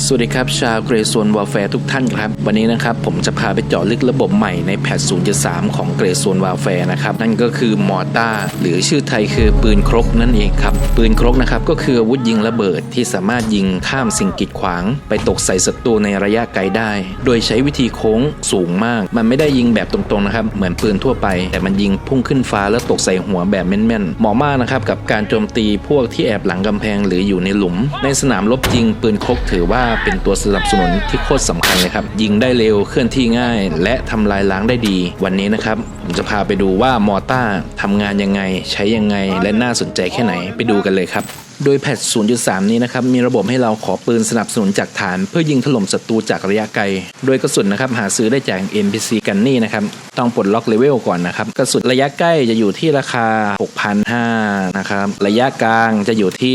สวัสดีครับ ชาวเกรซวนวอลแฟทุกท่านครับ วันนี้นะครับผมจะพาไปเจาะลึกระบบใหม่ในแพท0.3 ของเกรซวนวอลแฟนะครับ นั่นก็คือมอร์ตาหรือชื่อไทยคือปืนครกนั่นเองครับ ปืนครกนะครับก็คืออาวุธยิงระเบิดที่สามารถยิงข้ามสิ่งกีดขวาง ไปตกใส่ศัตรูในระยะไกลได้ โดยใช้วิธีโค้งสูงมาก มันไม่ได้ยิงแบบตรงๆนะครับเหมือนปืนทั่วไป แต่มันยิงพุ่งขึ้นฟ้าแล้วตกใส่หัวแบบแม่นๆเหมาะมากนะครับกับการโจมตีพวกที่แอบหลังกำแพงหรืออยู่ในหลุม ในสนามรบจริงปืนครกถือว่าเป็นตัวสนับสนุนที่โคตรสำคัญเลยครับ ยิงได้เร็วเคลื่อนที่ง่าย และทำลายล้างได้ดี วันนี้นะครับผมจะพาไปดูว่ามอต้าทำงานยังไง ใช้ยังไง และน่าสนใจแค่ไหนไปดูกันเลยครับโดยแพท0.3 นี้นะครับมีระบบให้เราขอปืนสนับสนุนจากฐาน เพื่อยิงถล่มศัตรูจากระยะไกล โดยกระสุนนะครับหาซื้อได้จาก NPC กันนี่นะครับต้องปลดล็อกเลเวลก่อนนะครับกระสุนระยะใกล้จะอยู่ที่ราคา 6,500นะครับระยะกลางจะอยู่ที่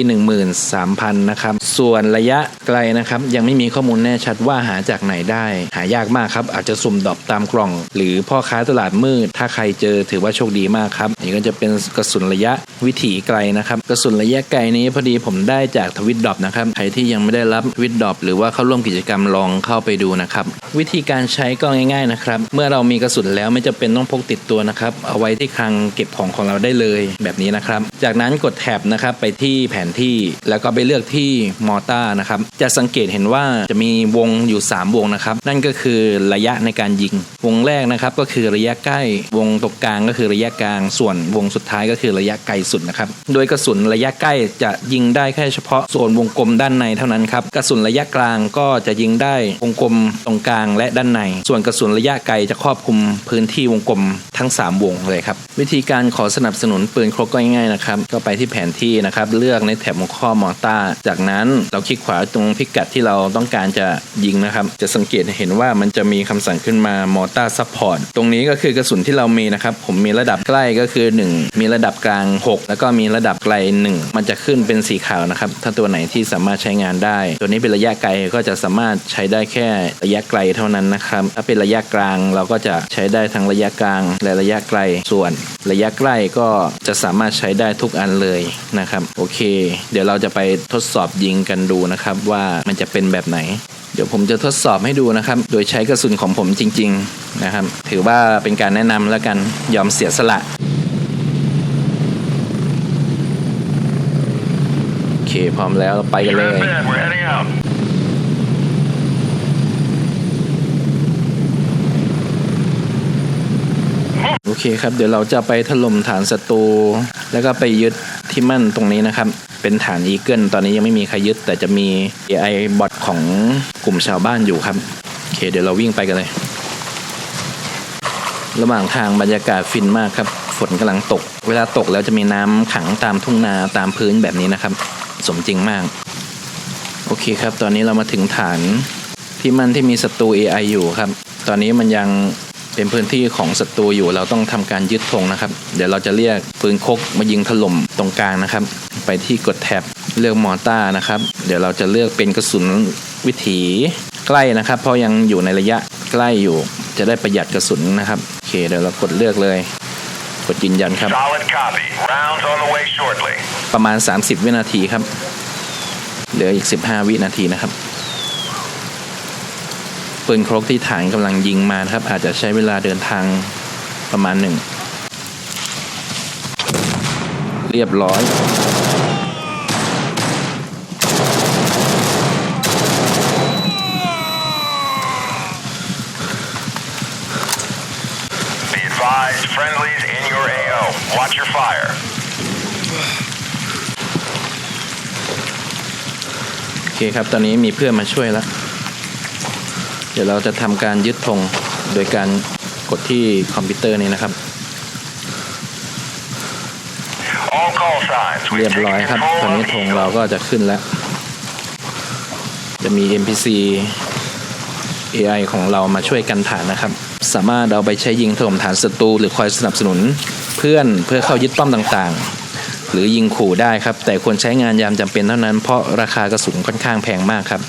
13,000นะครับส่วนระยะไกลนะครับยังไม่มีข้อมูลแน่ชัดว่าหาจากไหนได้ หายากมากครับอาจจะสุ่มดรอปตามกล่อง หรือพ่อค้าตลาดมืด ถ้าใครเจอถือว่าโชคดีมากครับนี่ก็จะเป็นกระสุนระยะวิถีไกลนะครับกระสุนระยะไกลนี้พอดีผมได้จากทวิตดรอปนะครับใครที่ยังไม่ได้รับทวิตดรอปหรือว่าเข้าร่วมกิจกรรมลองเข้าไปดูนะครับวิธีการใช้ก็ง่าย ๆนะครับ เมื่อเรามีกระสุนแล้วไม่จำเป็นต้องพกติดตัวนะครับ เอาไว้ที่คลังเก็บของของเราได้เลยแบบนี้นะครับ จากนั้นกดแท็บนะครับไปที่แผนที่แล้วก็ไปเลือกที่มอต้านะครับ จะสังเกตเห็นว่าจะมีวงอยู่ 3 วงนะครับ นั่นก็คือระยะในการยิง วงแรกนะครับก็คือระยะใกล้ วงตรงกลางก็คือระยะกลาง ส่วนวงสุดท้ายก็คือระยะไกลสุดนะครับ โดยกระสุนระยะใกล้จะยิงได้แค่เฉพาะส่วนวงกลมด้านในเท่านั้นครับ กระสุนระยะกลางก็จะยิงได้วงกลมตรงกลางและด้านใน ส่วนกระสุนระยะไกลจะครอบคลุมพื้นที่วงกลมทั้ง 3 วงเลยครับ วิธีการขอสนับสนุนปืนครกก็ง่ายๆนะครับ ก็ไปที่แผนที่นะครับ เลือกในแถบหัวข้อมอต้า จากนั้นเราคลิกขวาตรงพิกัดที่เราต้องการจะยิงนะครับ จะสังเกตเห็นว่ามันจะมีคำสั่งขึ้นมามอต้าซัพพอร์ตตรงนี้ก็คือกระสุนที่เรามีนะครับ ผมมีระดับใกล้ก็คือ 1 มีระดับกลาง 6 แล้วก็มีระดับไกล 1 มันจะขึ้นเป็นสีขาวนะครับ ถ้าตัวไหนที่สามารถใช้งานได้ ตัวนี้เป็นระยะไกลก็จะสามารถใช้ได้แค่ระยะไกลเท่านั้นนะครับถ้าเป็นระยะกลางเราก็จะใช้ได้ทั้งระยะกลางและระยะไกลส่วน ระยะใกล้ก็จะสามารถใช้ได้ทุกอันเลยนะครับโอเค เดี๋ยวเราจะไปทดสอบยิงกันดูนะครับว่ามันจะเป็นแบบไหนเดี๋ยวผมจะทดสอบให้ดูนะครับ โดยใช้กระสุนของผมจริง ๆนะครับ ถือว่าเป็นการแนะนำแล้วกันยอมเสียสละโอเคพร้อมแล้วเราไปกันเลย โอเคครับ เดี๋ยวเราจะไปถล่มฐานศัตรูแล้วก็ไปยึดที่มั่นตรงนี้นะครับ เป็นฐานอีเกิลตอนนี้ยังไม่มีใครยึด แต่จะมี AI บอทของกลุ่มชาวบ้านอยู่ครับ โอเค เดี๋ยวเราวิ่งไปกันเลย ระหว่างทางบรรยากาศฟินมากครับ ฝนกำลังตก เวลาตกแล้วจะมีน้ำขังตามทุ่งนาตามพื้นแบบนี้นะครับ สมจริงมาก โอเคครับ ตอนนี้เรามาถึงฐานที่มั่นที่มีศัตรู AI อยู่ครับ ตอนนี้มันยัง เป็นพื้นที่ของศัตรูอยู่เราต้องทำการยึดธงนะครับ เดี๋ยวเราจะเรียกปืนคกมายิงถล่มตรงกลางนะครับ ไปที่กดแท็บเลือกมอต้านะครับ เดี๋ยวเราจะเลือกเป็นกระสุนวิถีใกล้นะครับ เพราะยังอยู่ในระยะใกล้อยู่ จะได้ประหยัดกระสุนนะครับโอเคเดี๋ยวเรากดเลือกเลย กดยืนยันครับ Solid copy. Rounds on the way shortly. ประมาณ 30 วินาทีครับเหลืออีก 15 วินาทีนะครับ ปืนครกที่ฐานกำลังยิงมานะครับ อาจจะใช้เวลาเดินทางประมาณหนึ่ง เรียบร้อย Be advised, friendlies in your AO. Watch your fire. โอเคครับ ตอนนี้มีเพื่อนมาช่วยแล้วเดี๋ยวเราจะทำการยึดธงโดยการกดที่คอมพิวเตอร์นี้นะครับ All call signs. เรี We've ยบร้อย taken ครับต control อนนี้ of ธง Eagle. เราก็จะขึ้นแล้ว จะมี NPC AI ของเรามาช่วยกันฐานนะครับ สามารถเอาไปใช้ยิงถล่มฐานศัตรูหรือคอยสนับสนุนเพื่อนเพื่อเข้ายึดป้อมต่างๆ หรือยิงขู่ได้ครับ แต่ควรใช้งานยามจำเป็นเท่านั้นเพราะราคากระสุนค่อนข้างแพงมากครับ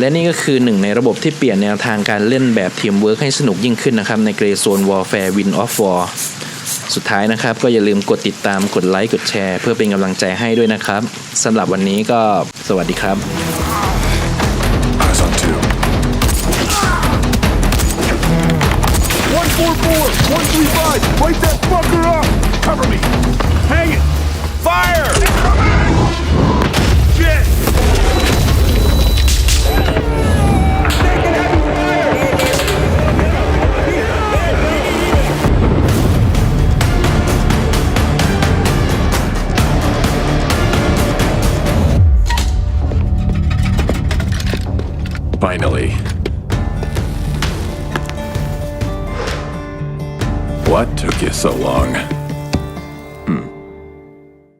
และนี่ก็คือหนึ่งในระบบที่เปลี่ยนแนวทางการเล่นแบบทีมเวิร์กให้สนุกยิ่งขึ้นนะครับ ในเกรโซนวอลแฟร์วินออฟวอร์สุดท้ายนะครับ ก็อย่าลืมกดติดตามกดไลค์กดแชร์ เพื่อเป็นกำลังใจให้ด้วยนะครับสำหรับวันนี้ก็สวัสดีครับ Eyes on two. 144, 135, light that fucker up! Cover me! Finally. What took you so long?